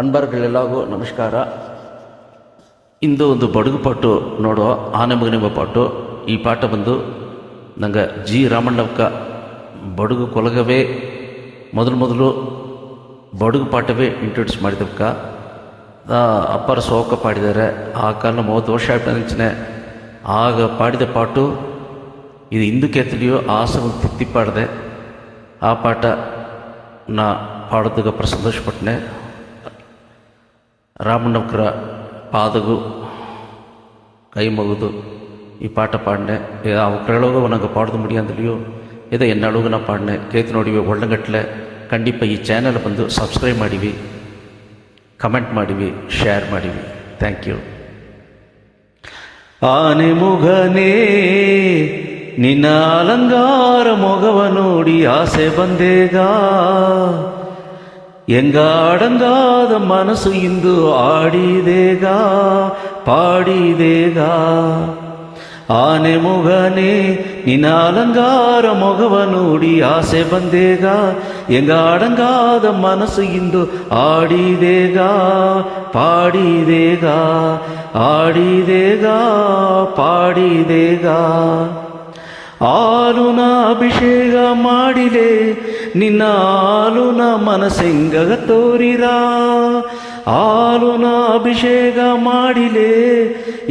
ಅನ್ಬರ್ಗಳೆಲ್ಲರಿಗೂ ನಮಸ್ಕಾರ ಇಂದು ಒಂದು ಬಡುಗು ಪಾಟು ನೋಡೋ ಆನೆ ಮಗನೆಂಬ ಪಾಟು ಈ ಪಾಠ ಬಂದು ನಂಗೆ ಜಿ ರಾಮಣ್ಣವಕ್ಕ ಬಡುಗು ಕೊಲಗವೇ ಮೊದಲು ಮೊದಲು ಬಡುಗು ಪಾಠವೇ ಇಂಟ್ರೊಡ್ಯೂಸ್ ಮಾಡಿದವ್ಕ ಅಪ್ಪರ ಸೋಕ ಪಾಡಿದ್ದಾರೆ ಆ ಕಾಲ ಮೂವತ್ತು ವರ್ಷ ಆಯ್ತು ನೆಂಚನೆ ಆಗ ಪಾಡಿದ ಪಾಟು ಇದು ಹಿಂದೂ ಕೇತಲಿಯೋ ಆಸೆ ತಿತ್ತಿ ಪಾಡಿದೆ ಆ ಪಾಠ ನಾ ಪಾಡೋದಕ್ಕೆ ಸಂತೋಷಪಟ್ಟನೆ రామనవకర పాదగు கைமகுது இப்பாட்டை பாடினேன் ஏதோ அவங்க அளவுக்கு உனக்கு பாடுறது முடியாது இல்லையோ ஏதோ என்ன அளவுக்கு நான் பாடினேன் கேத்து நோடிவி ಒಳ್ಳಂಗಟ್ಲೆ ಖಂಡಿತ ಈ ಚಾನಲ್ ಬಂದು ಸಬ್ಸ್ಕ್ರೈಬ್ ಮಾಡಿವಿ ಕಮೆಂಟ್ ಮಾಡಿವಿ ಶೇರ್ ಮಾಡಿವಿ ಥ್ಯಾಂಕ್ ಯು ಆನೆ ಮುಗನೇ ನಿನ್ನ ಅಲಂಗಾರ ಮೊಗವ ನೋಡಿ ಆಸೆ ಬಂದೇಗ எங்க அடங்காத மனசு இந்து ஆடிதேகா பாடிதேகா ಆನೆ ಮೊಗನೆ ನಿನಾಲಂಗಾರ ಮೊಗವ ನೋಡಿ ಆಸೆ ಬಂದೇಗ ಎಂಗ ಅಡಂಗಾದ ಮನಸ್ಸು ಇಂದು ಆಡಿದೇಗ ಪಾಡಿದೇಗ ಆಡಿದೇಗ ಪಾಡಿದೇಗ ಆಲುನ ಅಭಿಷೇಕ ಮಾಡಿಲೆ ನಿನ್ನ ಆಲುನ ಮನಸೆಂಗ ತೋರಿರಾ ಆಲುನ ಅಭಿಷೇಕ ಮಾಡಿಲೆ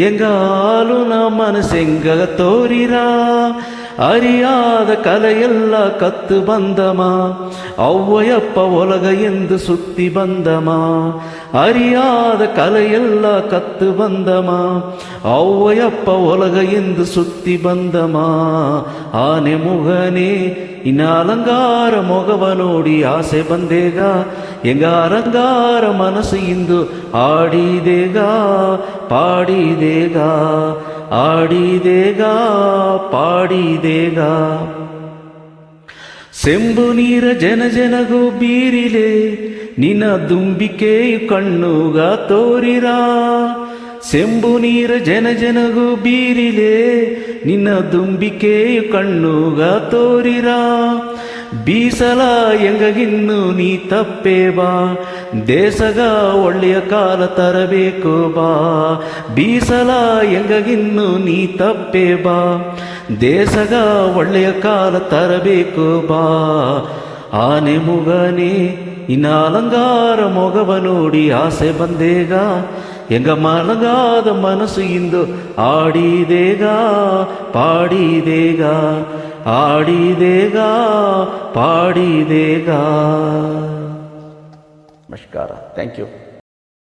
எங்காலும் நாம் மனசெங்க தோரிரா அறியாத ಕಲೆಯೆಲ್ಲ ಕತ್ತು ಬಂದಮ ಅವ್ವಯಪ್ಪ ಒಲಗ ಎಂದು ಸುತ್ತಿ ಬಂದಮ ಅರಿಯಾದ ಕಲೆಯೆಲ್ಲ ಕತ್ತು ಬಂದಮ ಅವ್ವಯಪ್ಪ ಒಲಗ ಎಂದು ಸುತ್ತಿ ಬಂದಮ ಆನೆ ಮುಗನೇ ಇನ್ನ ಅಲಂಗಾರ ಮೊಗವ ನೋಡಿ ಆಸೆ ಬಂದೇಗ ಎಂಗ ಅಲಂಗಾರ ಮನಸ್ಸು ಇಂದು ಆಡಿದೇಗ ಪಾಡಿದೆ ಮಾಡಿದೆಗ ಆಡಿದೆಗ ಪಾಡಿದೆಗ ಸೆಂಬು ನೀರ ಜನ ಜನಗೂ ಬೀರಿಲೆ ನಿನ್ನ ದುಂಬಿಕೆಯು ಕಣ್ಣುಗ ತೋರಿರ ಸೆಂಬು ನೀರ ಜನ ಜನಗೂ ಬೀರಿಲೆ ನಿನ್ನ ದುಂಬಿಕೆಯು ಕಣ್ಣುಗ ತೋರಿರ ಬೀಸಲ ಎಂಗಗಿನ್ನು ನೀ ತಪ್ಪೇ ಬಾ ದೇಶಗ ಒಳ್ಳೆಯ ಕಾಲ ತರಬೇಕು ಬಾ ಬೀಸಲ ಎಂಗಗಿನ್ನು ನೀ ತಪ್ಪೇ ಬಾ ದೇಶಗ ಒಳ್ಳೆಯ ಕಾಲ ತರಬೇಕು ಬಾ ಆನೆ ಮುಗನೇ ಇನ್ನ ಅಲಂಗಾರ ಮೊಗವ ನೋಡಿ ಆಸೆ ಬಂದೇಗ எங்க மலங்காத மனசு இந்தோ ஆடிதேகா பாடிதேகா ஆடிதேகா பாடிதேகா நமஸ்காரா தேங்க்யூ